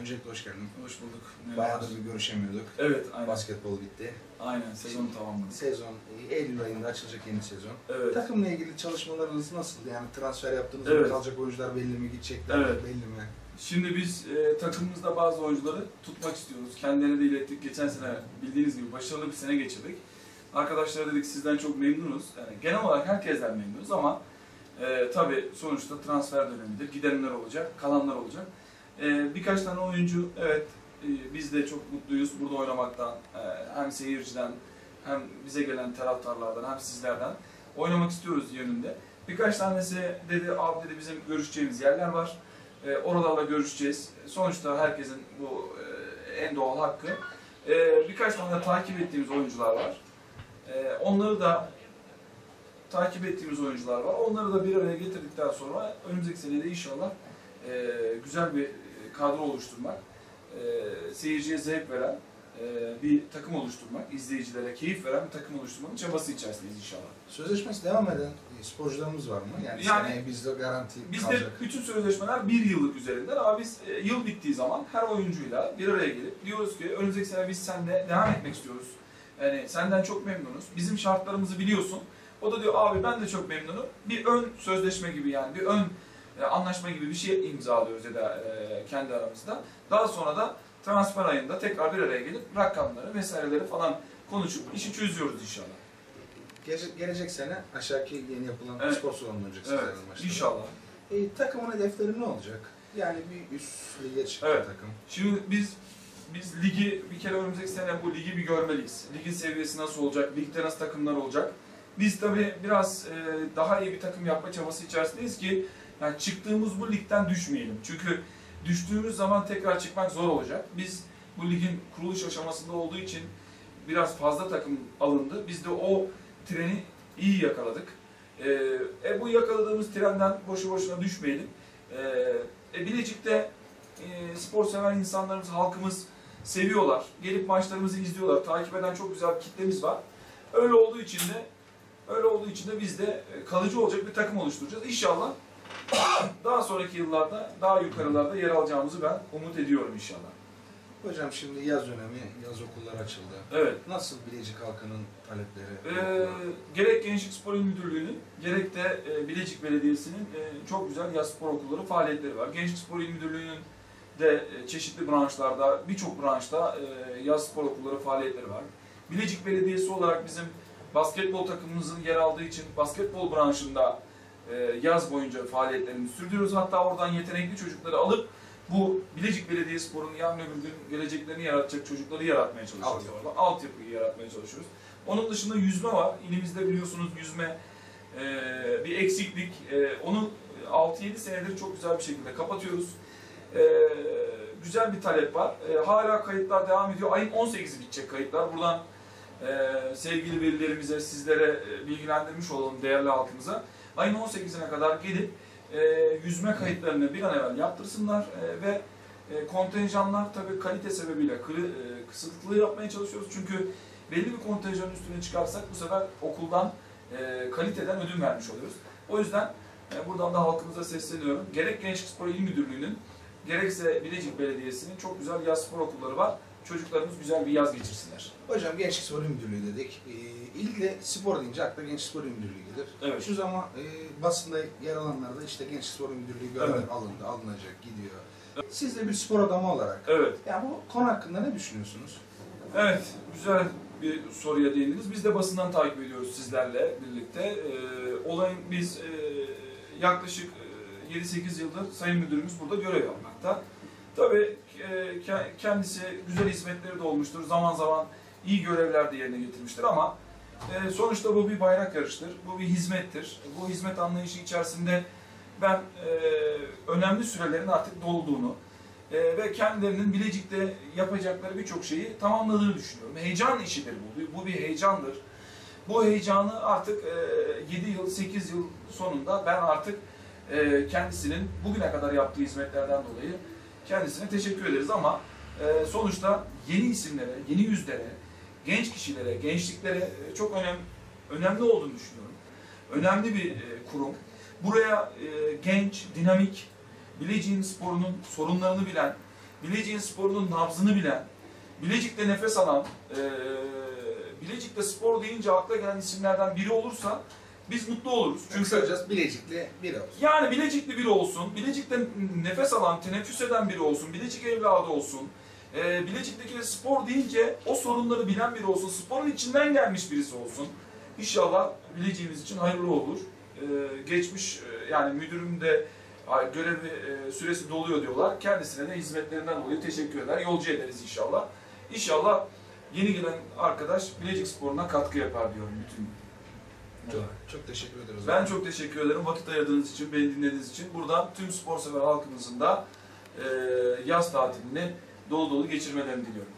Öncelikle hoş geldin. Hoş bulduk. Merhaba. Bayağıdır bir görüşemiyorduk. Evet, aynen. Basketbol bitti. Aynen, sezon tamamladık. Sezon, Eylül ayında açılacak yeni sezon. Evet. Takımla ilgili çalışmalarınız nasıl? Yani transfer yaptığınız Evet. Kalacak oyuncular belli mi? Gidecekler? Evet. Belli mi? Şimdi biz e, takımımızda bazı oyuncuları tutmak istiyoruz. Kendilerine de ilettik. Geçen sene bildiğiniz gibi başarılı bir sene geçirdik. Arkadaşlara dedik sizden çok memnunuz. Yani genel olarak herkesten memnunuz ama e, tabii sonuçta transfer dönemidir. Gidenler olacak, kalanlar olacak. E, birkaç tane oyuncu, evet e, biz de çok mutluyuz burada oynamaktan. E, hem seyirciden, hem bize gelen taraftarlardan, hem sizlerden oynamak istiyoruz yönünde. Birkaç tanesi dedi, abi dedi bizim görüşeceğimiz yerler var. E, oralarla görüşeceğiz. Sonuçta herkesin bu e, en doğal hakkı. E, birkaç tane takip ettiğimiz oyuncular var. E, onları da takip ettiğimiz oyuncular var. Onları da bir araya getirdikten sonra önümüzdeki senede inşallah e, güzel bir e, kadro oluşturmak, e, seyirciye zevk veren e, bir takım oluşturmak, izleyicilere keyif veren bir takım oluşturmanın çabası içerisindeyiz inşallah. Sözleşmesi devam eden e, sporcularımız var mı? Yani, Yani- bizde garanti Bizde kalacak. bütün sözleşmeler bir yıllık üzerinden ama biz e, yıl bittiği zaman her oyuncuyla bir araya gelip diyoruz ki önümüzdeki sene biz seninle devam etmek istiyoruz. Yani senden çok memnunuz. Bizim şartlarımızı biliyorsun. O da diyor abi ben de çok memnunum. Bir ön sözleşme gibi yani bir ön e, anlaşma gibi bir şey imzalıyoruz ya da e, kendi aramızda. Daha sonra da transfer ayında tekrar bir araya gelip rakamları vesaireleri falan konuşup işi çözüyoruz inşallah. Gece- gelecek sene aşağıki yeni yapılan Evet. spor salonunda olacak Evet, inşallah. E, takımın hedefleri ne olacak? Yani bir üst lige çıkan Evet. takım. Şimdi biz biz ligi bir kere önümüzdeki sene bu ligi bir görmeliyiz. Ligin seviyesi nasıl olacak? Ligde nasıl takımlar olacak? Biz tabii biraz e, daha iyi bir takım yapma çabası içerisindeyiz ki yani çıktığımız bu ligden düşmeyelim. Çünkü düştüğümüz zaman tekrar çıkmak zor olacak. Biz bu ligin kuruluş aşamasında olduğu için biraz fazla takım alındı. Biz de o treni iyi yakaladık. E, e, bu yakaladığımız trenden boşu boşuna düşmeyelim. E, e, Bilecik'te e, spor sever insanlarımız, halkımız seviyorlar. Gelip maçlarımızı izliyorlar. Takip eden çok güzel bir kitlemiz var. Öyle olduğu için de öyle olduğu için de biz de e, kalıcı olacak bir takım oluşturacağız. İnşallah daha sonraki yıllarda daha yukarılarda yer alacağımızı ben umut ediyorum inşallah. Hocam şimdi yaz dönemi, yaz okulları açıldı. Evet. Nasıl Bilecik halkının talepleri? Ee, gerek Gençlik Spor İl Müdürlüğü'nün gerek de e, Bilecik Belediyesi'nin e, çok güzel yaz spor okulları faaliyetleri var. Gençlik Spor İl Müdürlüğü'nün de e, çeşitli branşlarda, birçok branşta e, yaz spor okulları faaliyetleri var. Bilecik Belediyesi olarak bizim basketbol takımımızın yer aldığı için basketbol branşında yaz boyunca faaliyetlerimizi sürdürüyoruz. Hatta oradan yetenekli çocukları alıp bu Bilecik Belediyespor'un yarın öbür gün geleceklerini yaratacak çocukları yaratmaya çalışıyoruz. Altyapı. Altyapıyı yaratmaya çalışıyoruz. Onun dışında yüzme var. İlimizde biliyorsunuz yüzme e, bir eksiklik. E, onu 6-7 senedir çok güzel bir şekilde kapatıyoruz. E, güzel bir talep var. E, hala kayıtlar devam ediyor. Ayın 18'i bitecek kayıtlar. Buradan e, sevgili velilerimize, sizlere e, bilgilendirmiş olalım değerli halkımıza. Ayın 18'ine kadar gelip e, yüzme kayıtlarını bir an evvel yaptırsınlar e, ve e, kontenjanlar tabii kalite sebebiyle kırı, e, kısıtlı yapmaya çalışıyoruz. Çünkü belli bir kontenjanın üstüne çıkarsak bu sefer okuldan e, kaliteden ödün vermiş oluyoruz. O yüzden e, buradan da halkımıza sesleniyorum. Gerek Gençlik Spor İl Müdürlüğü'nün gerekse Bilecik Belediyesi'nin çok güzel yaz spor okulları var. Çocuklarımız güzel bir yaz geçirsinler. Hocam Gençlik Spor Müdürlüğü dedik. Ee, ilde spor deyince akla Gençlik Spor Müdürlüğü gelir. Evet. Şu zaman e, basında yer alanlarda işte Gençlik Spor Müdürlüğü görev Evet. alındı, alınacak, gidiyor. Siz de bir spor adamı olarak, Evet. yani bu konu hakkında ne düşünüyorsunuz? Evet, güzel bir soruya değindiniz. Biz de basından takip ediyoruz sizlerle birlikte. Ee, olayın biz e, yaklaşık e, 7-8 yıldır Sayın Müdürümüz burada görev yapmakta. Tabii e, ke- kendisi güzel hizmetleri de olmuştur. Zaman zaman iyi görevler de yerine getirmiştir ama e, sonuçta bu bir bayrak yarıştır. Bu bir hizmettir. Bu hizmet anlayışı içerisinde ben e, önemli sürelerin artık dolduğunu, ve kendilerinin Bilecik'te yapacakları birçok şeyi tamamladığını düşünüyorum. Heyecan işidir bu. Bu bir heyecandır. Bu heyecanı artık e, 7 yıl, 8 yıl sonunda ben artık kendisinin bugüne kadar yaptığı hizmetlerden dolayı kendisine teşekkür ederiz ama e, sonuçta yeni isimlere, yeni yüzlere, genç kişilere, gençliklere e, çok önem, önemli olduğunu düşünüyorum. Önemli bir e, kurum. Buraya e, genç, dinamik, Bilecik'in sporunun sorunlarını bilen, Bilecik'in sporunun nabzını bilen, Bilecik'te nefes alan, e, Bilecik'te spor deyince akla gelen isimlerden biri olursa biz mutlu oluruz. Çünkü kısacası Bilecik'le biri olsun. yani Bilecikli biri olsun, Bilecik'te nefes alan, teneffüs eden biri olsun, Bilecik evladı olsun. Ee, Bilecik'teki spor deyince o sorunları bilen biri olsun, sporun içinden gelmiş birisi olsun. İnşallah Bilecik'imiz için hayırlı olur. Ee, geçmiş e, yani müdürüm de ay, görevi e, süresi doluyor diyorlar. Kendisine de hizmetlerinden dolayı teşekkür eder. Yolcu ederiz inşallah. İnşallah yeni gelen arkadaş Bilecik sporuna katkı yapar diyorum bütün Çok, çok teşekkür ederiz. ben çok teşekkür ederim vakit ayırdığınız için, beni dinlediğiniz için. Buradan tüm spor sever halkımızın da e, yaz tatilini dolu dolu geçirmelerini diliyorum.